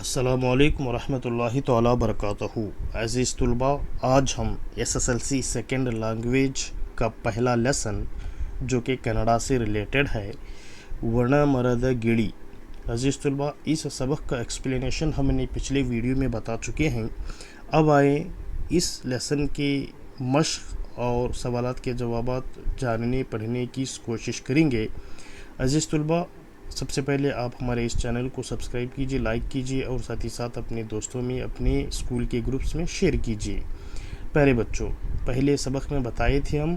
असलकम वरहमल ताला बरकatuh अज़ीज़ तलबा आज हम S S L C second language का पहला लेसन जो कि कनाडा से रिलेटेड है वर्ण मरद गिड़ी अज़ीज़ तलबा इस सबक का एक्सप्लेनेशन हमने पिछले वीडियो में बता चुके हैं। अब आए इस लेसन के मश्क और सवालत के जवाब जानने, पढ़ने की कोशिश करेंगे। अज़ीज़ तलबा सबसे पहले आप हमारे इस चैनल को सब्सक्राइब कीजिए, लाइक कीजिए और साथ ही साथ अपने दोस्तों में, अपने स्कूल के ग्रुप्स में शेयर कीजिए। पहले बच्चों, पहले सबक में बताए थे हम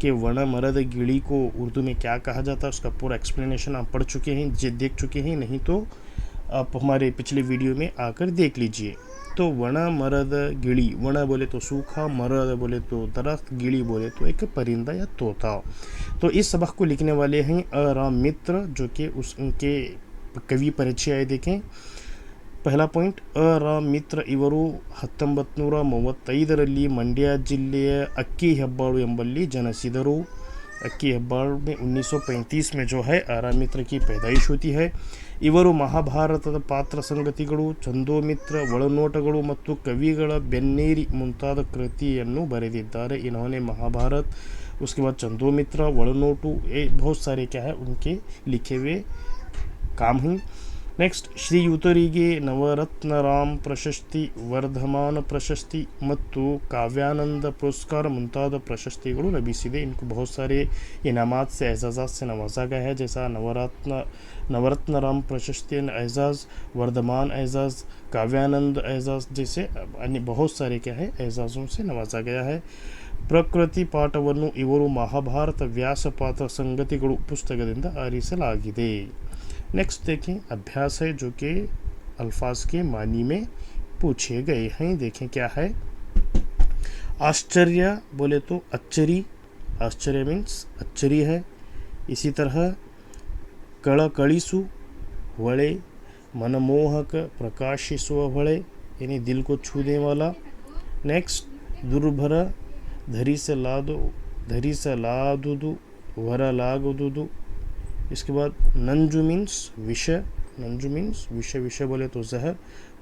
कि वर्ण मरद गिड़ी को उर्दू में क्या कहा जाता है, उसका पूरा एक्सप्लेनेशन आप पढ़ चुके हैं, जे देख चुके हैं, नहीं तो आप हमारे पिछले वीडियो में आकर देख लीजिए। तो वण मरद गिड़ी वण बोले तो सूखा मरद बोले तो दरख्त गिड़ी बोले तो एक परिंदा या तोता तो इस सबक को लिखने वाले हैं अराम मित्र जो कि उस उनके कवि परिचय आए देखें ಪಹಲ ಪಾಯಿಂಟ್ ಅ ರ ಮಿತ್ರ ಇವರು ಹತ್ತೊಂಬತ್ತು ನೂರ ಮೂವತ್ತೈದರಲ್ಲಿ ಮಂಡ್ಯ ಜಿಲ್ಲೆಯ ಅಕ್ಕಿ ಹೆಬ್ಬಾಳು ಎಂಬಲ್ಲಿ ಜನಿಸಿದರು ಅಕ್ಕಿ ಹೆಬ್ಬಾಳು में 1935 में जो है आरा मित्र की पैदाइश होती है ಇವರು ಮಹಾಭಾರತದ ಪಾತ್ರ ಸಂಗತಿಗಳು ಚಂದೋಮಿತ್ರ ಒಳನೋಟಗಳು ಮತ್ತು ಕವಿಗಳ ಬೆನ್ನೇರಿ ಮುಂತಾದ ಕೃತಿಯನ್ನು ಬರೆದಿದ್ದಾರೆ इन्होंने महाभारत उसके बाद चंदोमित्र वड़नोटू ये बहुत सारे क्या है उनके लिखे हुए काम हैं ನೆಕ್ಸ್ಟ್ ಶ್ರೀ ಯುತರಿಗೆ ನವರತ್ನರಾಮ್ ಪ್ರಶಸ್ತಿ ವರ್ಧಮಾನ ಪ್ರಶಸ್ತಿ ಮತ್ತು ಕಾವ್ಯಾನಂದ पुरस्कार ಮುಂತಾದ ಪ್ರಶಸ್ತಿಗಳು ಲಭಿಸಿದೆ इनको बहुत सारे इनामात से एजाज़ात से नवाजा गया है जैसा नवरत्न नवरत्न राम प्रशस्ति एजाज़ वर्धमान एजाज़ काव्यानंद एजाज़ जैसे अन्य बहुत सारे क्या है एजाज़ों से नवाजा गया है ಪ್ರಕೃತಿ ಪಾಠವನ್ನು ಇವರು ಮಹಾಭಾರತ ವ್ಯಾಸಪಾತ್ರ ಸಂಗತಿಗಳು ಪುಸ್ತಕದಿಂದ ಆರಿಸಲಾಗಿದೆ नेक्स्ट देखें, अभ्यास है जो कि अल्फाज के मानी में पूछे गए हैं। देखें क्या है? आश्चर्य बोले तो अच्चरी। आश्चर्य मीन्स अच्चरी है। इसी तरह, कड़कड़िसु वड़े, मनमोहक प्रकाशिसुव वड़े, यानी दिल को छूने वाला। नेक्स्ट दुर्भर, धरी से लादो, धरी से लादुदु, वर लागुदुदु। इसके बाद नंजू मीन्स विष नंजू मीन्स विष विष बोले तो जहर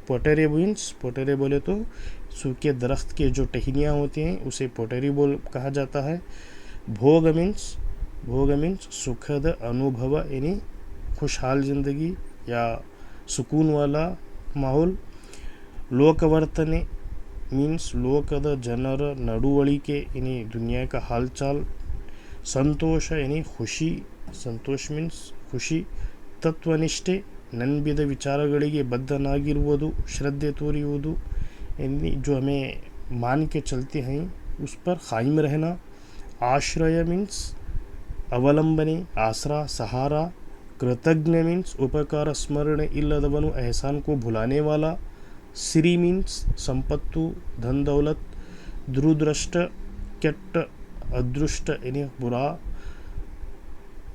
पोटरे मीन्स पोटरे बोले तो सूखे दरख्त के जो टहनियाँ होती हैं उसे पोटरी बोल कहा जाता है भोग मीन्स भोग मीन्स सुखद अनुभव यानी खुशहाल ज़िंदगी या सुकून वाला माहौल ಲೋಕವರ್ತನೆ ಮೀನ್ಸ್ ಲೋಕದ ಜನರ ನಡವಳಿಕೆ ಇನಿ ದುನಿಯಾ का हालचाल ಸಂತೋಷ यानी ಖುಷಿ ಸಂತೋಷ್ ಮೀನ್ಸ್ ಖುಷಿ. ತತ್ವನಿಷ್ಠೆ ನಂಬಿದ ವಿಚಾರಗಳಿಗೆ ಬದ್ಧನಾಗಿರುವುದು, ಶ್ರದ್ಧೆ ತೋರಿಯುವುದು. यानी ಜೊ हमें मान ಚಲ್ತಿ ಹೈ, ಉಸ್ ಪರ್ ಖಾಯಿಮ್ ರಹನ. ಆಶ್ರಯ ಮೀನ್ಸ್ ಅವಲಂಬನೆ, ಆಸರಾ, ಸಹಾರಾ. ಕೃತಜ್ಞ ಮೀನ್ಸ್ ಉಪಕಾರ, ಸ್ಮರಣೆ ಇಲ್ಲದವನು ಎಹಸಾನ್ಕು ಭುಲಾನೆ ವಾಲ. ಸಿರಿ ಮೀನ್ಸ್ ಸಂಪತ್ತು, ಧನ್ ದೌಲತ್. ದುರುದೃಷ್ಟ, ಕೆಟ್ಟ, ಅದೃಷ್ಟ ಎನಿ ಬುರಾ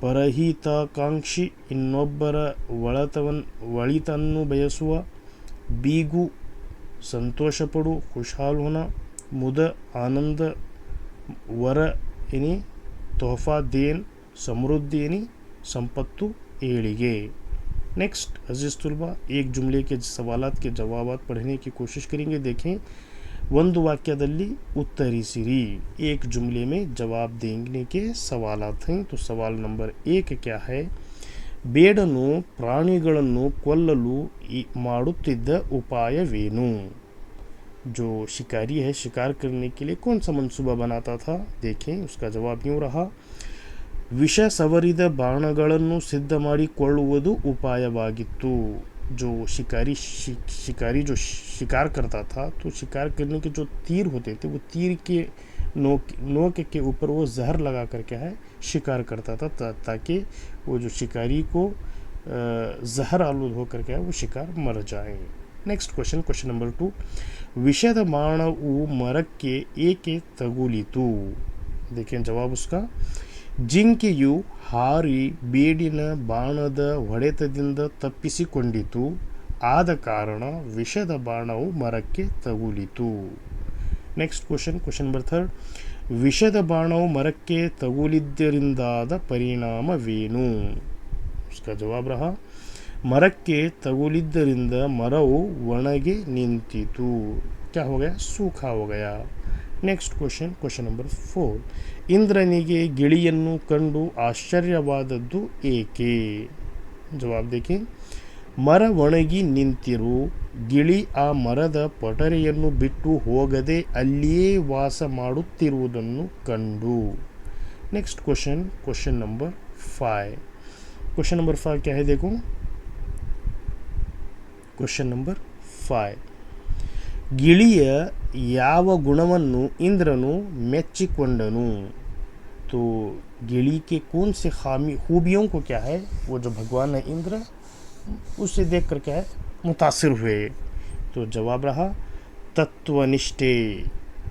ಪರಹಿತಾಕಾಂಕ್ಷಿ ಇನ್ನೊಬ್ಬರ ಒಳತವನ್ ಒಳಿತನ್ನು ಬಯಸುವ ಬೀಗು ಸಂತೋಷಪಡು ಖುಷಹಾಲ್ ಹೋನ ಮುದ ಆನಂದ ವರ यानी तोहफ़ा देन समृद्धि यानी संपत्तु ಏಳಿಗೆ नेक्स्ट अजीज़ तलबा एक जुमले के सवालत के जवाब पढ़ने की कोशिश करेंगे देखें ಒಂದು ವಾಕ್ಯದಲ್ಲಿ ಉತ್ತರಿಸಿರಿ एक जुमले में जवाब देने के सवालत हैं तो सवाल नंबर एक क्या है ಬೇಡನು ಪ್ರಾಣಿಗಳನ್ನು ಕೊಲ್ಲಲು ಈ ಮಾಡುತ್ತಿದ್ದ ಉಪಾಯವೇನು जो शिकारी है शिकार करने के लिए कौन सा मनसूबा बनाता था देखें उसका जवाब यूँ रहा ವಿಷ ಸವರಿದ ಬಾಣಗಳನ್ನು ಸಿದ್ಧ ಮಾಡಿಕೊಳ್ಳುವುದು ಉಪಾಯವಾಗಿತ್ತು जो शिकारी शि, शिकारी जो शिकार करता था तो शिकार करने के जो तीर होते थे वो तीर के नोक नोक के ऊपर वो जहर लगा करके है शिकार करता था ता, ताकि वो जो शिकारी को जहर आलूद होकर के है वो शिकार मर जाए। Next question question number two विशद माण ऊ मरक के एक एक तगुली देखें जवाब उसका। ಜಿಂಕೆಯು ಹಾರಿ ಬೀಡಿನ ಬಾಣದ ಹೊಡೆತದಿಂದ ತಪ್ಪಿಸಿಕೊಂಡಿತು. ಆದ ಕಾರಣ ವಿಷದ ಬಾಣವು ಮರಕ್ಕೆ ತಗುಲಿತು. ನೆಕ್ಸ್ಟ್ ಕ್ವಶನ್ ಕ್ವಶನ್ ಬರ್ತರ್ ವಿಷದ ಬಾಣವು ಮರಕ್ಕೆ ತಗುಲಿದ್ದರಿಂದಾದ ಪರಿಣಾಮವೇನು? ಜವಾಬ್ ಮರಕ್ಕೆ ತಗುಲಿದ್ದರಿಂದ ಮರವು ಒಣಗಿ ನಿಂತಿತು. ಕ್ಯಾ ಹೋಗಯ? ಸೂಖ ಹೋಗಯ? next question question number four ಇಂದ್ರನಿಗೆ ಗಿಳಿಯನ್ನು ಕಂಡು ಆಶ್ಚರ್ಯವಾದದ್ದು ಏಕೆ ಜವಾಬ್ ದೇಖಿ ಮರ ಒಣಗಿ ನಿಂತಿರು ಗಿಳಿ ಆ ಮರದ ಪೊಟರೆಯನ್ನು ಬಿಟ್ಟು ಹೋಗದೆ ಅಲ್ಲಿಯೇ ವಾಸ ಮಾಡುತ್ತಿರುವುದನ್ನು ಕಂಡು next question question number five question number five क्या है देखो ಕ್ವಶನ್ ನಂಬರ್ ಫೈವ್ ಗಿಳಿಯ ಯಾವ ಗುಣವನ್ನು ಇಂದ್ರನು ಮೆಚ್ಚಿಕೊಂಡನು तो गिली के कौन से खामी खूबियों को क्या है वो जो भगवान है इंद्र उसे देख कर क्या है मुतासिर हुए तो जवाब रहा ತತ್ವನಿಷ್ಠೆ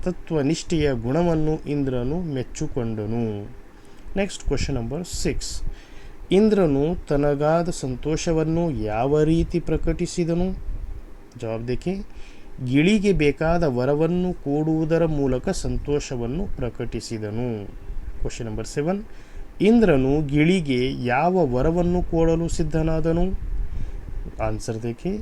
ತತ್ವನಿಷ್ಠೆಯ ಗುಣವನ್ನು ಇಂದ್ರನು ಮೆಚ್ಚುಕೊಂಡನು ನೆಕ್ಸ್ಟ್ ಕ್ವಶನ್ ನಂಬರ್ ಸಿಕ್ಸ್ ಇಂದ್ರನು ತನಗಾದ ಸಂತೋಷವನ್ನು ಯಾವ ರೀತಿ ಪ್ರಕಟಿಸಿದನು ಜವಾಬ್ ದೇಖಿ ಗಿಳಿಗೆ ಬೇಕಾದ ವರವನ್ನು ಕೊಡುವುದರ ಮೂಲಕ ಸಂತೋಷವನ್ನು ಪ್ರಕಟಿಸಿದನು. ಕ್ವಶನ್ ನಂಬರ್ ಸೆವೆನ್ ಇಂದ್ರನು ಗಿಳಿಗೆ ಯಾವ ವರವನ್ನು ಕೊಡಲು ಸಿದ್ಧನಾದನು? ಆನ್ಸರ್ ದೇಖೆ.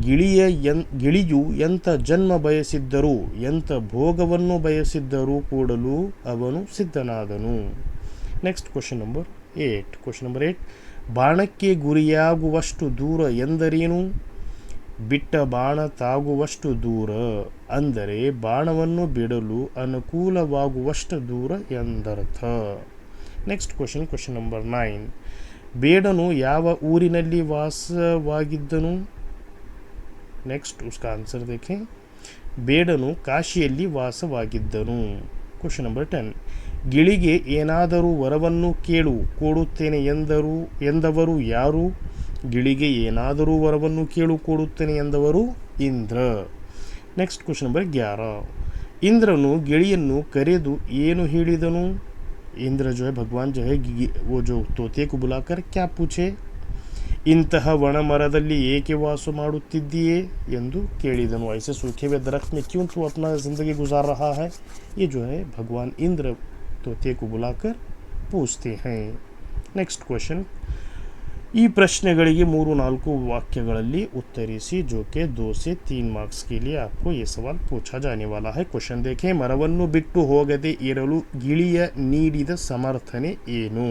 ಗಿಳಿಯ ಎನ್, ಗಿಳಿಯು ಎಂಥ ಜನ್ಮ ಬಯಸಿದ್ದರೂ, ಎಂಥ ಭೋಗವನ್ನು ಬಯಸಿದ್ದರೂ ಕೂಡಲು ಅವನು ಸಿದ್ಧನಾದನು. Next question number eight question number eight ಬಾಣಕ್ಕೆ ಗುರಿಯಾಗುವಷ್ಟು ದೂರ ಎಂದರೇನು? ಬಿಟ್ಟ ಬಾಣ ತಾಗುವಷ್ಟು ದೂರ ಅಂದರೆ ಬಾಣವನ್ನು ಬಿಡಲು ಅನುಕೂಲವಾಗುವಷ್ಟು ದೂರ ಎಂದರ್ಥ. Next question question number nine ಬೇಡನು ಯಾವ ಊರಿನಲ್ಲಿ ವಾಸವಾಗಿದ್ದನು? ನೆಕ್ಸ್ಟ್ ಉಸ್ಕ ಆನ್ಸರ್ ದೇಖೆ. ಬೇಡನು ಕಾಶಿಯಲ್ಲಿ ವಾಸವಾಗಿದ್ದನು. ಕ್ವಶನ್ ನಂಬರ್ ಟೆನ್ ಗಿಳಿಗೆ ಏನಾದರೂ ವರವನ್ನು ಕೇಳು, ಕೊಡುತ್ತೇನೆ ಎಂದರು, ಎಂದವರು ಯಾರು? ಗಿಳಿಗೆ ಏನಾದರೂ ವರವನ್ನು ಕೇಳು ಕೊಡುತ್ತೇನೆ ಎಂದವರು ಇಂದ್ರ ನೆಕ್ಸ್ಟ್ ಕ್ವಶನ್ ನಂಬರ್ ಗ್ಯಾರ ಇಂದ್ರನು ಗಿಳಿಯನ್ನು ಕರೆದು ಏನು ಹೇಳಿದನು इंद्र जो है भगवान जो है ಗಿ- वो जो तोते को बुलाकर क्या पूछे ಇಂತಹ ಒಣ ಮರದಲ್ಲಿ ಏಕೆ ವಾಸ ಮಾಡುತ್ತಿದ್ದೀಯೇ ಎಂದು ಕೇಳಿದನು ऐसे सूखे हुए दरख्त में क्यों तू अपना ज़िंदगी गुजार रहा है ये जो है भगवान इंद्र तोते को बुलाकर पूछते हैं ನೆಕ್ಸ್ಟ್ ಕ್ವಶನ್ ಈ ಪ್ರಶ್ನೆಗಳಿಗೆ ಮೂರು ನಾಲ್ಕು ವಾಕ್ಯಗಳಲ್ಲಿ ಉತ್ತರಿಸಿ ಜೋಕೆ ದೋ ಸೆ ತೀನ್ ಮಾರ್ಕ್ಸ್ ಕೆ ಲಿಯೆ आपको ये सवाल पूछा जाने वाला है ಕ್ವಶನ್ देखें ಮರವನ್ನು ಬಿಟ್ಟು ಹೋಗದೆ ಇರಲು ಗಿಳಿಯ ನೀಡಿದ ಸಮರ್ಥನೆ ಏನು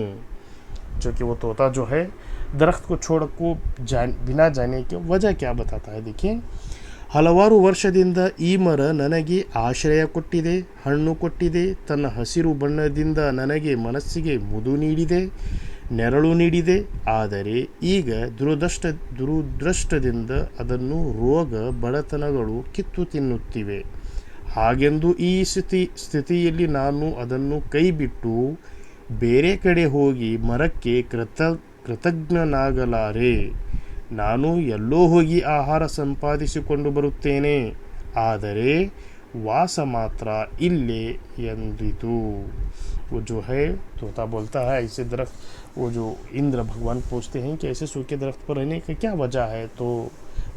जो कि वो तोता जो है दरख्त को छोड़ को जान बिना जाने के वजह क्या बताता है देखिए ಹಲವಾರು ವರ್ಷದಿಂದ ಈ ಮರ ನನಗೆ ಆಶ್ರಯ ಕೊಟ್ಟಿದೆ ಹಣ್ಣು ಕೊಟ್ಟಿದೆ ತನ್ನ ಹಸಿರು ಬಣ್ಣದಿಂದ ನನಗೆ ಮನಸ್ಸಿಗೆ ಮುದು ನೀಡಿದೆ ನೆರಳು ನೀಡಿದೆ ಆದರೆ ಈಗ ದುರದೃಷ್ಟ ದುರುದೃಷ್ಟದಿಂದ ಅದನ್ನು ರೋಗ ಬಡತನಗಳು ಕಿತ್ತು ತಿನ್ನುತ್ತಿವೆ ಹಾಗೆಂದು ಈ ಸ್ಥಿತಿ ಸ್ಥಿತಿಯಲ್ಲಿ ನಾನು ಅದನ್ನು ಕೈಬಿಟ್ಟು ಬೇರೆ ಕಡೆ ಹೋಗಿ ಮರಕ್ಕೆ ಕೃತ ಕೃತಜ್ಞನಾಗಲಾರೆ ನಾನು ಎಲ್ಲೋ ಹೋಗಿ ಆಹಾರ ಸಂಪಾದಿಸಿಕೊಂಡು ಬರುತ್ತೇನೆ ಆದರೆ ವಾಸ ಮಾತ್ರ ಇಲ್ಲೇ ಎಂದಿತು वो जो है तोता बोलता है ऐसे दरख्त वो जो इंद्र भगवान पूछते हैं कि ऐसे सूखे दरख्त पर रहने की क्या वजह है तो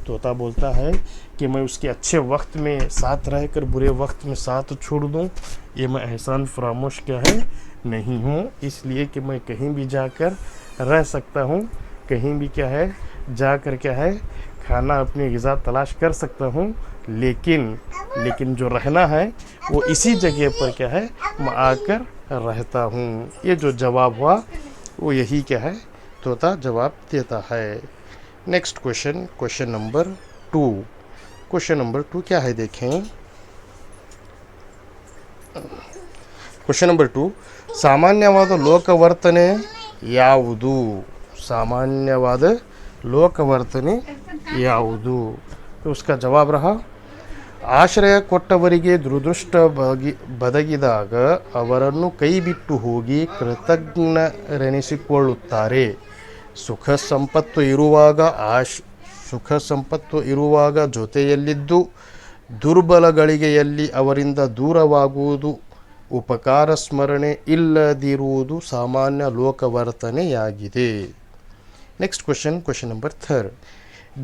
तोता बोलता है कि मैं उसके अच्छे वक्त में साथ रहकर बुरे वक्त में साथ छोड़ दूँ, ये मैं एहसान फरामोश क्या है? नहीं हूँ, इसलिए कि मैं कहीं भी जाकर रह सकता हूँ। कहीं भी क्या है? जा कर क्या है? खाना अपनी गज़ा तलाश कर सकता हूँ, लेकिन लेकिन जो रहना है, वो इसी जगह पर क्या है? मैं आकर रहता हूँ। ये जो जवाब हुआ वो यही क्या है तोता जवाब देता है next question question number two question number two क्या है देखें ಕ್ವಶನ್ ನಂಬರ್ ಟು ಸಾಮಾನ್ಯವಾದ ಲೋಕವರ್ತನೆ ಯಾವುದು ಸಾಮಾನ್ಯವಾದ ಲೋಕವರ್ತನೆ ಯಾವುದು ಉಸ್ಕಾ ಜವಾಬ್ ರಹ ಆಶ್ರಯ ಕೊಟ್ಟವರಿಗೆ ದುರದೃಷ್ಟ ಬದಗಿದಾಗ ಅವರನ್ನು ಕೈಬಿಟ್ಟು ಹೋಗಿ ಕೃತಜ್ಞರೆನಿಸಿಕೊಳ್ಳುತ್ತಾರೆ. ಸುಖ ಸಂಪತ್ತು ಇರುವಾಗ ಆಶ್, ಸುಖ ಸಂಪತ್ತು ಇರುವಾಗ ಜೊತೆಯಲ್ಲಿದ್ದು ದುರ್ಬಲಗಳಿಗೆಯಲ್ಲಿ ಅವರಿಂದ ದೂರವಾಗುವುದು ಉಪಕಾರ ಸ್ಮರಣೆ ಇಲ್ಲದಿರುವುದು ಸಾಮಾನ್ಯ ಲೋಕವರ್ತನೆಯಾಗಿದೆ. Next question question number third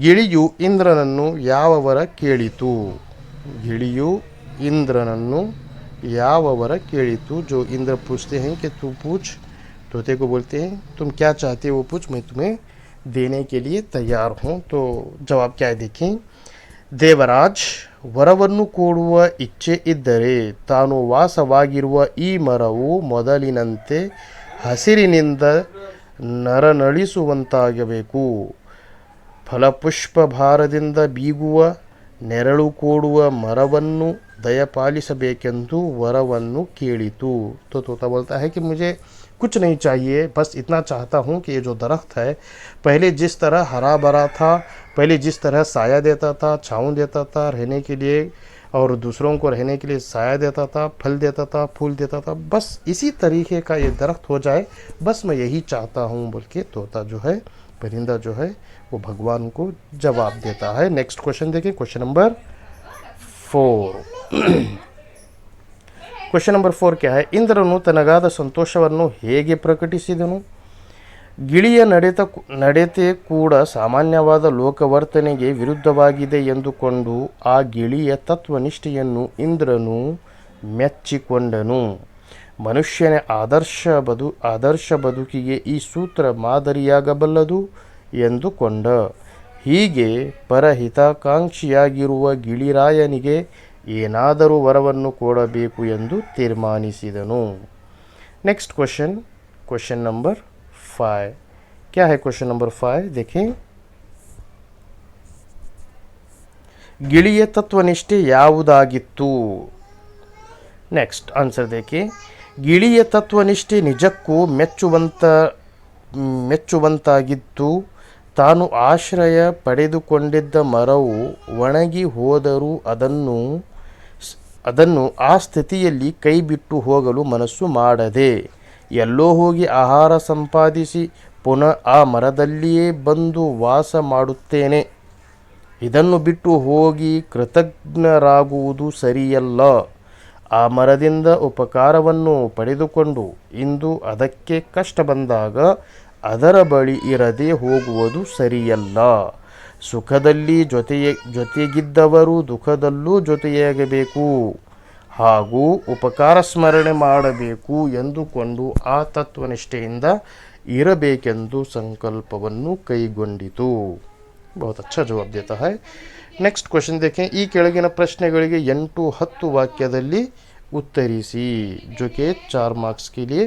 ಗಿಳಿಯು ಇಂದ್ರನನ್ನು ಯಾವವರ ಕೇಳಿತು? ಗಿಳಿಯು ಇಂದ್ರನನ್ನು ಯಾವವರ ಕೇಳಿತು जो इंद्र पूछते हैं कि तू पूछ तोते को बोलते हैं तुम क्या चाहते हो वो पूछ मैं तुम्हें देने के लिए तैयार हूँ तो जवाब क्या है देखें ದೇವರಾಜ್ ವರವನ್ನು ಕೂಡುವ ಇಚ್ಛೆ ಇದ್ದರೆ ತಾನು ವಾಸವಾಗಿರುವ ಈ ಮರವು ಮೊದಲಿನಂತೆ ಹಸಿರಿನಿಂದ ನರನಳಿಸುವಂತಾಗಬೇಕು ಫಲಪುಷ್ಪ ಭಾರದಿಂದ ಬೀಗುವ ನೆರಳು ಕೂಡುವ ಮರವನ್ನು ದಯಪಾಲಿಸಬೇಕೆಂದು ವರವನ್ನು ಕೇಳಿತು तो तोता बोलता है कि मुझे कुछ नहीं चाहिए बस इतना चाहता हूँ कि ये जो दरख्त है पहले जिस तरह हरा भरा था पहले जिस तरह साया देता था छाँव देता था रहने के लिए और दूसरों को रहने के लिए साया देता था फल देता था फूल देता था बस इसी तरीके का ये दरख्त हो जाए बस मैं यही चाहता हूँ बोल के तोता जो है परिंदा जो है वो भगवान को जवाब देता है नेक्स्ट क्वेश्चन देखिए question number four question number four ಕ್ಯಾ ಹೈ ಇಂದ್ರನು ತನಗಾದ ಸಂತೋಷವನ್ನು ಹೇಗೆ ಪ್ರಕಟಿಸಿದನು ಗಿಳಿಯ ನಡೆತ ನಡತೆ ಕೂಡ ಸಾಮಾನ್ಯವಾದ ಲೋಕವರ್ತನೆಗೆ ವಿರುದ್ಧವಾಗಿದೆ ಎಂದುಕೊಂಡು ಆ ಗಿಳಿಯ ತತ್ವನಿಷ್ಠೆಯನ್ನು ಇಂದ್ರನು ಮೆಚ್ಚಿಕೊಂಡನು ಮನುಷ್ಯನ ಆದರ್ಶ ಬದು, ಆದರ್ಶ ಬದುಕಿಗೆ ಈ ಸೂತ್ರ ಮಾದರಿಯಾಗಬಲ್ಲದು ಎಂದುಕೊಂಡ. ಹೀಗೆ ಪರಹಿತಾಕಾಂಕ್ಷಿಯಾಗಿರುವ ಗಿಳಿರಾಯನಿಗೆ ಏನಾದರೂ ವರವನ್ನು ಕೊಡಬೇಕು ಎಂದು ತೀರ್ಮಾನಿಸಿದನು. Next question question number five ಕ್ಯಾ ಹೈ ಕ್ವಶನ್ ನಂಬರ್ ಫೈವ್ ದೇಖೆ. ಗಿಳಿಯ ತತ್ವನಿಷ್ಠೆ ಯಾವುದಾಗಿತ್ತು? ನೆಕ್ಸ್ಟ್ ಆನ್ಸರ್ ದೇಖೆ. ಗಿಳಿಯ ತತ್ವನಿಷ್ಠೆ ನಿಜಕ್ಕೂ ಮೆಚ್ಚುವಂತ, ಮೆಚ್ಚುವಂತಾಗಿತ್ತು. ತಾನು ಆಶ್ರಯ ಪಡೆದುಕೊಂಡಿದ್ದ ಮರವು ಒಣಗಿ ಹೋದರೂ ಅದನ್ನು ಅದನ್ನು ಆ ಸ್ಥಿತಿಯಲ್ಲಿ ಕೈಬಿಟ್ಟು ಹೋಗಲು ಮನಸ್ಸು ಮಾಡದೆ, ಎಲ್ಲೋ ಹೋಗಿ ಆಹಾರ ಸಂಪಾದಿಸಿ ಪುನಃ ಆ ಮರದಲ್ಲಿಯೇ ಬಂದು ವಾಸ ಮಾಡುತ್ತೇನೆ. ಇದನ್ನು ಬಿಟ್ಟು ಹೋಗಿ ಕೃತಜ್ಞರಾಗುವುದು ಸರಿಯಲ್ಲ. ಆ ಮರದಿಂದ ಉಪಕಾರವನ್ನು ಪಡೆದುಕೊಂಡು ಇಂದು ಅದಕ್ಕೆ ಕಷ್ಟ ಬಂದಾಗ ಅದರ ಬಳಿ ಇರದೆ ಹೋಗುವುದು ಸರಿಯಲ್ಲ. ಸುಖದಲ್ಲಿ ಜೊತೆಯ, ಜೊತೆಗಿದ್ದವರು ದುಃಖದಲ್ಲೂ ಜೊತೆಯಾಗಬೇಕು. ಹಾಗೂ ಉಪಕಾರ ಸ್ಮರಣೆ ಮಾಡಬೇಕು ಎಂದುಕೊಂಡು ಆ ತತ್ವನಿಷ್ಠೆಯಿಂದ ಇರಬೇಕೆಂದು ಸಂಕಲ್ಪವನ್ನು ಕೈಗೊಂಡಿತು. ಬಹುತ್ ಅಚ್ಚಾ ಜವಾಬ್ ದೇತಾ है ನೆಕ್ಸ್ಟ್ ಕ್ವೆಶನ್ देखें ಈ ಕೆಳಗಿನ ಪ್ರಶ್ನೆಗಳಿಗೆ ಎಂಟು ಹತ್ತು ವಾಕ್ಯದಲ್ಲಿ उत्तरिसी जो कि चार मार्क्स के लिए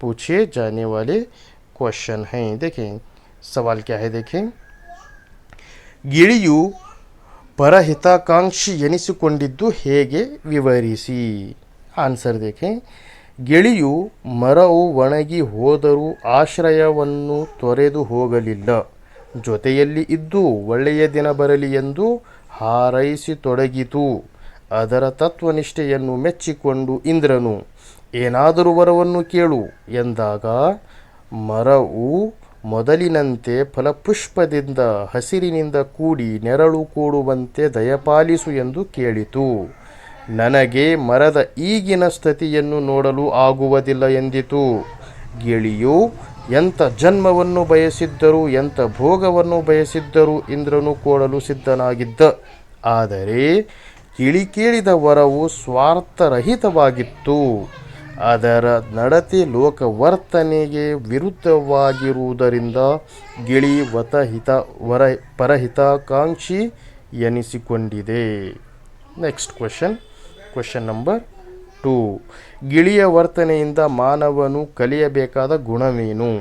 पूछे जाने वाले क्वेश्चन हैं देखें सवाल क्या है देखें ಗಿಳಿಯು ಪರಹಿತಾಕಾಂಕ್ಷಿ ಎನಿಸಿಕೊಂಡಿದ್ದು ಹೇಗೆ ವಿವರಿಸಿ ಆನ್ಸರ್ ದೇಖೆ ಗಿಳಿಯು ಮರವು ಒಣಗಿ ಹೋದರೂ ಆಶ್ರಯವನ್ನು ತೊರೆದು ಹೋಗಲಿಲ್ಲ ಜೊತೆಯಲ್ಲಿ ಇದ್ದು ಒಳ್ಳೆಯ ದಿನ ಬರಲಿ ಎಂದು ಹಾರೈಸಿತೊಡಗಿತು. ಅದರ ತತ್ವನಿಷ್ಠೆಯನ್ನು ಮೆಚ್ಚಿಕೊಂಡು ಇಂದ್ರನು, ಏನಾದರೂ ವರವನ್ನು ಕೇಳು ಎಂದಾಗ, ಮರವು ಮೊದಲಿನಂತೆ ಫಲಪುಷ್ಪದಿಂದ ಹಸಿರಿನಿಂದ ಕೂಡಿ ನೆರಳು ಕೂಡುವಂತೆ ದಯಪಾಲಿಸು ಎಂದು ಕೇಳಿತು. ನನಗೆ ಮರದ ಈಗಿನ ಸ್ಥಿತಿಯನ್ನು ನೋಡಲು ಆಗುವುದಿಲ್ಲ ಎಂದಿತು. ಗಿಳಿಯು ಎಂಥ ಜನ್ಮವನ್ನು ಬಯಸಿದ್ದರೂ, ಎಂಥ ಭೋಗವನ್ನು ಬಯಸಿದ್ದರೂ ಇಂದ್ರನು ಕೊಡಲು ಸಿದ್ಧನಾಗಿದ್ದ. ಆದರೆ ಕಿಳಿಕೇಳಿದ ವರವು ಸ್ವಾರ್ಥರಹಿತವಾಗಿತ್ತು. ಅದರ ನಡತೆ ಲೋಕವರ್ತನೆಗೆ ವಿರುದ್ಧವಾಗಿರುವುದರಿಂದ ಗಿಳಿ ವತಹಿತ, ವರ ಪರಹಿತಾಕಾಂಕ್ಷಿ ಎನಿಸಿಕೊಂಡಿದೆ. ನೆಕ್ಸ್ಟ್ ಕ್ವೆಶನ್ ಕ್ವೆಶನ್ ನಂಬರ್ ಗಿಳಿಯ ವರ್ತನೆಯಿಂದ ಮಾನವನು ಕಲಿಯಬೇಕಾದ ಗುಣವೇನು?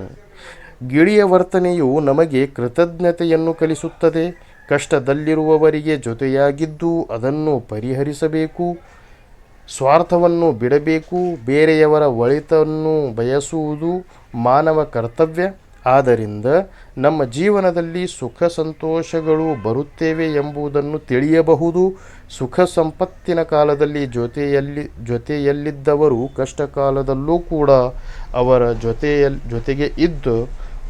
ಗಿಳಿಯ ವರ್ತನೆಯು ನಮಗೆ ಕೃತಜ್ಞತೆಯನ್ನು ಕಲಿಸುತ್ತದೆ, ಕಷ್ಟದಲ್ಲಿರುವವರಿಗೆ ಜೊತೆಯಾಗಿದ್ದು ಅದನ್ನು ಪರಿಹರಿಸಬೇಕು, ಸ್ವಾರ್ಥವನ್ನು ಬಿಡಬೇಕು, ಬೇರೆಯವರ ಒಳಿತನ್ನು ಬಯಸುವುದು ಮಾನವ ಕರ್ತವ್ಯ. ಆದ್ದರಿಂದ ನಮ್ಮ ಜೀವನದಲ್ಲಿ ಸುಖ ಸಂತೋಷಗಳು ಬರುತ್ತೇವೆ ಎಂಬುದನ್ನು ತಿಳಿಯಬಹುದು ಸುಖ ಸಂಪತ್ತಿನ ಕಾಲದಲ್ಲಿ ಜೊತೆಯಲ್ಲಿ ಜೊತೆಯಲ್ಲಿದ್ದವರು ಕಷ್ಟ ಕಾಲದಲ್ಲೂ ಕೂಡ ಅವರ ಜೊತೆಯಲ್ ಜೊತೆಗೆ ಇದ್ದು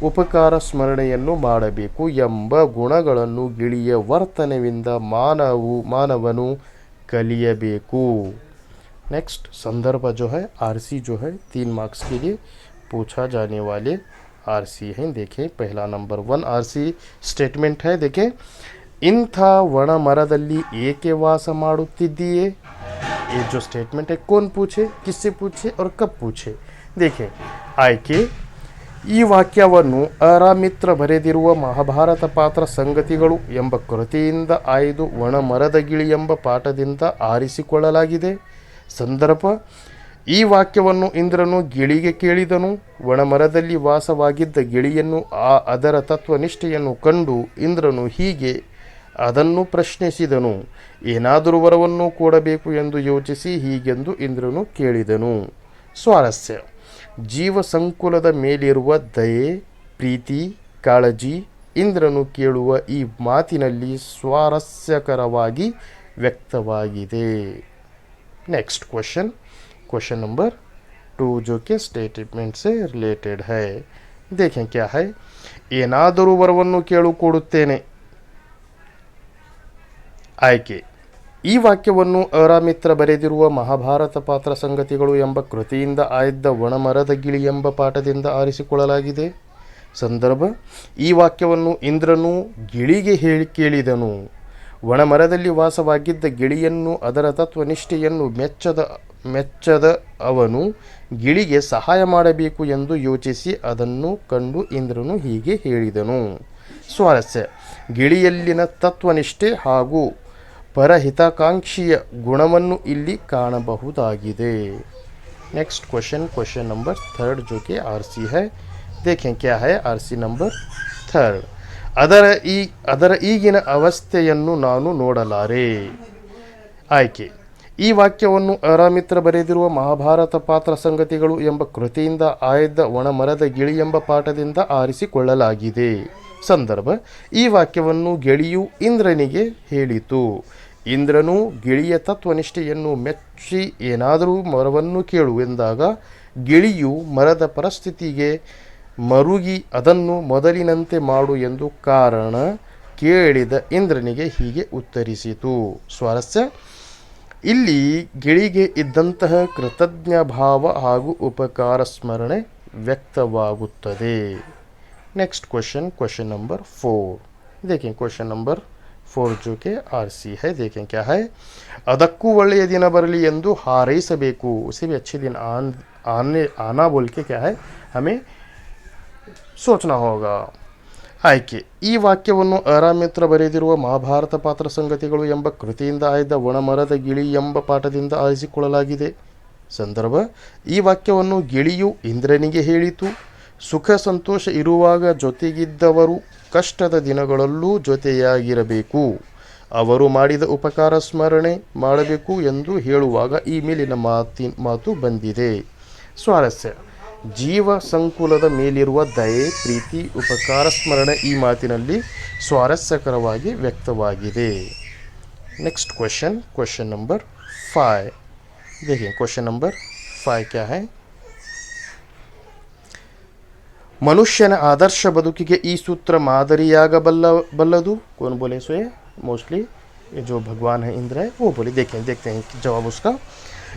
ಉಪಕಾರ ಸ್ಮರಣೆಯನ್ನು ಮಾಡಬೇಕು ಎಂಬ ಗುಣಗಳನ್ನು ಗಿಳಿಯ ವರ್ತನೆಯಿಂದ ಮಾನವು ಮಾನವನು ಕಲಿಯಬೇಕು नेक्स्ट संदर्भ जो है आरसी जो है तीन मार्क्स के लिए पूछा जाने वाले आरसी हैं देखें पहला नंबर वन आरसी स्टेटमेंट है देखें ಇಂಥ ಒಣ ಮರದಲ್ಲಿ ಏಕೆ ವಾಸ ಮಾಡುತ್ತಿದ್ದೀಯೇ ये जो स्टेटमेंट है कौन पूछे किससे पूछे और कब पूछे देखें आय के ಈ ವಾಕ್ಯವನ್ನು ಅರಾಮಿತ್ರ ಬರೆದಿರುವ ಮಹಾಭಾರತ ಪಾತ್ರ ಸಂಗತಿಗಳು ಎಂಬ ಕೃತಿಯಿಂದ ಆಯ್ದು ಒಣಮರದ ಗಿಳಿ ಎಂಬ ಪಾಠದಿಂದ ಆರಿಸಿಕೊಳ್ಳಲಾಗಿದೆ ಸಂದರ್ಭ ಈ ವಾಕ್ಯವನ್ನು ಇಂದ್ರನು ಗಿಳಿಗೆ ಕೇಳಿದನು. ಒಣಮರದಲ್ಲಿ ವಾಸವಾಗಿದ್ದ ಗಿಳಿಯನ್ನು ಆ ಅದರ ತತ್ವನಿಷ್ಠೆಯನ್ನು ಕಂಡು ಇಂದ್ರನು ಹೀಗೆ ಅದನ್ನು ಪ್ರಶ್ನಿಸಿದನು. ಏನಾದರೂ ವರವನ್ನು ಕೊಡಬೇಕು ಎಂದು ಯೋಚಿಸಿ ಹೀಗೆಂದು ಇಂದ್ರನು ಕೇಳಿದನು. ಸ್ವಾರಸ್ಯ. ಜೀವ ಸಂಕುಲದ ಮೇಲಿರುವ ದಯೆ, ಪ್ರೀತಿ, ಕಾಳಜಿ ಇಂದ್ರನು ಕೇಳುವ ಈ ಮಾತಿನಲ್ಲಿ ಸ್ವಾರಸ್ಯಕರವಾಗಿ ವ್ಯಕ್ತವಾಗಿದೆ. Next question. Question number two जो कि स्टेटमेंट से रिलेटेड है देखें क्या है ಏನಾದರೂ ವರವನ್ನು ಕೇಳಿಕೊಡುತ್ತೇನೆ ಆಯ್ಕೆ ಈ ವಾಕ್ಯವನ್ನು ಅರಾಮಿತ್ರ ಬರೆದಿರುವ ಮಹಾಭಾರತ ಪಾತ್ರ ಸಂಗತಿಗಳು ಎಂಬ ಕೃತಿಯಿಂದ ಆಯ್ದ ಒಣಮರದ ಗಿಳಿ ಎಂಬ ಪಾಠದಿಂದ ಆರಿಸಿಕೊಳ್ಳಲಾಗಿದೆ ಸಂದರ್ಭ ಈ ವಾಕ್ಯವನ್ನು ಇಂದ್ರನು ಗಿಳಿಗೆ ಹೇಳಿ ಕೇಳಿದನು ಒಣಮರದಲ್ಲಿ ವಾಸವಾಗಿದ್ದ ಗಿಳಿಯನ್ನು ಅದರ ತತ್ವನಿಷ್ಠೆಯನ್ನು ಮೆಚ್ಚದ ಮೆಚ್ಚದ ಅವನು ಗಿಳಿಗೆ ಸಹಾಯ ಮಾಡಬೇಕು ಎಂದು ಯೋಚಿಸಿ ಅದನ್ನು ಕಂಡು ಇಂದ್ರನು ಹೀಗೆ ಹೇಳಿದನು ಸ್ವಾರಸ್ಯ ಗಿಳಿಯಲ್ಲಿನ ತತ್ವನಿಷ್ಠೆ ಹಾಗೂ ಪರಹಿತಾಕಾಂಕ್ಷಿಯ ಗುಣವನ್ನು ಇಲ್ಲಿ ಕಾಣಬಹುದಾಗಿದೆ next question question number third जो कि आर सी है देखें क्या है आर सी नंबर थर्ड ಅದರ ಈ ಅದರ ಈಗಿನ ಅವಸ್ಥೆಯನ್ನು ನಾನು ನೋಡಲಾರೆ ಆಯ್ಕೆ ಈ ವಾಕ್ಯವನ್ನು ಅರಾಮಿತ್ರ ಬರೆದಿರುವ ಮಹಾಭಾರತ ಪಾತ್ರ ಸಂಗತಿಗಳು ಎಂಬ ಕೃತಿಯಿಂದ ಆಯ್ದ ಒಣಮರದ ಗಿಳಿ ಎಂಬ ಪಾಠದಿಂದ ಆರಿಸಿಕೊಳ್ಳಲಾಗಿದೆ. ಸಂದರ್ಭ, ಈ ವಾಕ್ಯವನ್ನು ಗಿಳಿಯು ಇಂದ್ರನಿಗೆ ಹೇಳಿತು. ಇಂದ್ರನು ಗಿಳಿಯ ತತ್ವನಿಷ್ಠೆಯನ್ನು ಮೆಚ್ಚಿ ಏನಾದರೂ ಮರವನ್ನು ಕೇಳು ಎಂದಾಗ ಗಿಳಿಯು ಮರದ ಪರಿಸ್ಥಿತಿಗೆ ಮರುಗಿ ಅದನ್ನು ಮೊದಲಿನಂತೆ ಮಾಡು ಎಂದು ಕಾರಣ ಕೇಳಿದ ಇಂದ್ರನಿಗೆ ಹೀಗೆ ಉತ್ತರಿಸಿತು. ಸ್ವಾರಸ್ಯ ಇಲ್ಲಿ ಗಿಳಿಗೆ ಇದ್ದಂತಹ ಕೃತಜ್ಞ ಭಾವ ಹಾಗೂ ಉಪಕಾರ ಸ್ಮರಣೆ ವ್ಯಕ್ತವಾಗುತ್ತದೆ next question question number four देखें क्वेश्चन नंबर ಫೋರ್ जो के आर सी है देखें क्या है ಅದಕ್ಕೂ ಒಳ್ಳೆಯ ದಿನ ಬರಲಿ ಎಂದು ಹಾರೈಸಬೇಕು उसे भी अच्छे दिन आन आने आना बोल के क्या है हमें ಸೋಚನಾ ಹೋಗ ಆಯ್ಕೆ. ಈ ವಾಕ್ಯವನ್ನು ಅರಾಮಿತ್ರ ಬರೆದಿರುವ ಮಹಾಭಾರತ ಪಾತ್ರ ಸಂಗತಿಗಳು ಎಂಬ ಕೃತಿಯಿಂದ ಆಯ್ದ ಒಣಮರದ ಗಿಳಿ ಎಂಬ ಪಾಠದಿಂದ ಆರಿಸಿಕೊಳ್ಳಲಾಗಿದೆ. ಸಂದರ್ಭ, ಈ ವಾಕ್ಯವನ್ನು ಗಿಳಿಯು ಇಂದ್ರನಿಗೆ ಹೇಳಿತು. ಸುಖ ಸಂತೋಷ ಇರುವಾಗ ಜೊತೆಗಿದ್ದವರು ಕಷ್ಟದ ದಿನಗಳಲ್ಲೂ ಜೊತೆಯಾಗಿರಬೇಕು. ಅವರು ಮಾಡಿದ ಉಪಕಾರ ಸ್ಮರಣೆ ಮಾಡಬೇಕು ಎಂದು ಹೇಳುವಾಗ ಈ ಮೇಲಿನ ಮಾತಿ ಮಾತು ಬಂದಿದೆ. ಸ್ವಾರಸ್ಯ. ಜೀವ ಸಂಕುಲದ ಮೇಲಿರುವ ದಯೆ ಪ್ರೀತಿ ಉಪಕಾರ ಸ್ಮರಣೆ ಈ ಮಾತಿನಲ್ಲಿ ಸ್ವಾರಸ್ಯಕರವಾಗಿ ವ್ಯಕ್ತವಾಗಿದೆ next question question number five देखिए क्वेश्चन नंबर फाइव क्या है ಮನುಷ್ಯನ ಆದರ್ಶ ಬದುಕಿಗೆ ಈ ಸೂತ್ರ ಮಾದರಿಯಾಗಬಲ್ಲ ಬಲ್ಲದು कौन बोले सो ये मोस्टली ये जो भगवान है इंद्र है वो बोले देखें देखते हैं कि जवाब उसका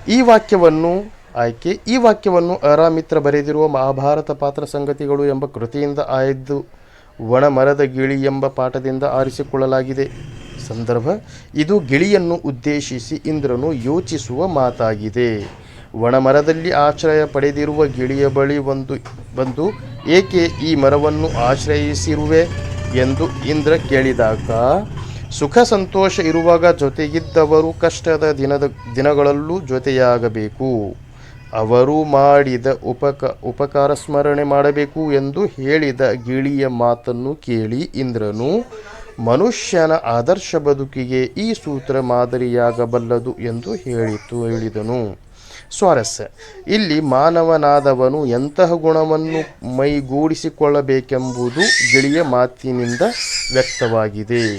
ಈ ವಾಕ್ಯವನ್ನು ಆಯ್ಕೆ. ಈ ವಾಕ್ಯವನ್ನು ಅರಾಮಿತ್ರ ಬರೆದಿರುವ ಮಹಾಭಾರತ ಪಾತ್ರ ಸಂಗತಿಗಳು ಎಂಬ ಕೃತಿಯಿಂದ ಆಯ್ದು ಒಣ ಮರದ ಗಿಳಿ ಎಂಬ ಪಾಠದಿಂದ ಆರಿಸಿಕೊಳ್ಳಲಾಗಿದೆ. ಸಂದರ್ಭ, ಇದು ಗಿಳಿಯನ್ನು ಉದ್ದೇಶಿಸಿ ಇಂದ್ರನು ಯೋಚಿಸುವ ಮಾತಾಗಿದೆ. ಒಣಮರದಲ್ಲಿ ಆಶ್ರಯ ಪಡೆದಿರುವ ಗಿಳಿಯ ಬಳಿ ಒಂದು, ಬಂದು, ಏಕೆ ಈ ಮರವನ್ನು ಆಶ್ರಯಿಸಿರುವೆ? ಎಂದು ಇಂದ್ರ ಕೇಳಿದಾಗ, ಸುಖ ಸಂತೋಷ ಇರುವಾಗ ಜೊತೆಗಿದ್ದವರು ಕಷ್ಟದ ದಿನದ, ದಿನಗಳಲ್ಲೂ ಜೊತೆಯಾಗಬೇಕು. ಅವರು ಮಾಡಿದ ಉಪಕ, ಉಪಕಾರ ಸ್ಮರಣೆ ಮಾಡಬೇಕು ಎಂದು ಹೇಳಿದ ಗಿಳಿಯ ಮಾತನ್ನು ಕೇಳಿ ಇಂದ್ರನು, ಮನುಷ್ಯನ ಆದರ್ಶ ಬದುಕಿಗೆ ಈ ಸೂತ್ರ ಮಾದರಿಯಾಗಬಲ್ಲದು ಎಂದು ಹೇಳಿತು, ಹೇಳಿದನು. ಸ್ವಾರಸ್ಯ, ಇಲ್ಲಿ ಮಾನವನಾದವನು ಎಂತಹ ಗುಣವನ್ನು ಮೈಗೂಡಿಸಿಕೊಳ್ಳಬೇಕೆಂಬುದು ಗಿಳಿಯ ಮಾತಿನಿಂದ ವ್ಯಕ್ತವಾಗಿದೆ.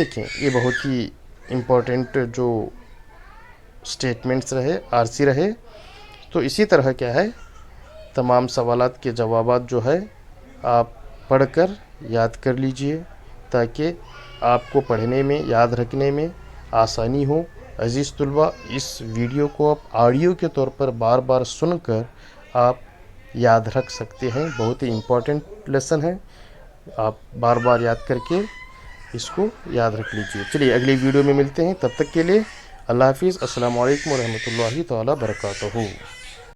ಏಕೆ? ಈ ಬಹುತಿ ಇಂಪಾರ್ಟೆಂಟ್, ಜೋ स्टेटमेंट्स रहे आरसी रहे। तो इसी तरह क्या है, तमाम सवालात के जवाब जो है, आप पढ़कर याद कर लीजिए, ताकि आपको पढ़ने में, याद रखने में आसानी हो। अज़ीज़ तलबा, इस वीडियो को आप ऑडियो के तौर पर बार बार सुनकर आप याद रख सकते हैं। बहुत ही इम्पोर्टेंट लेसन है। आप बार बार याद करके इसको याद रख लीजिए। चलिए, अगली वीडियो में मिलते हैं। तब तक के लिए اللہ حافظ السلام علیکم ورحمۃ اللہ تعالیٰ برکاتہ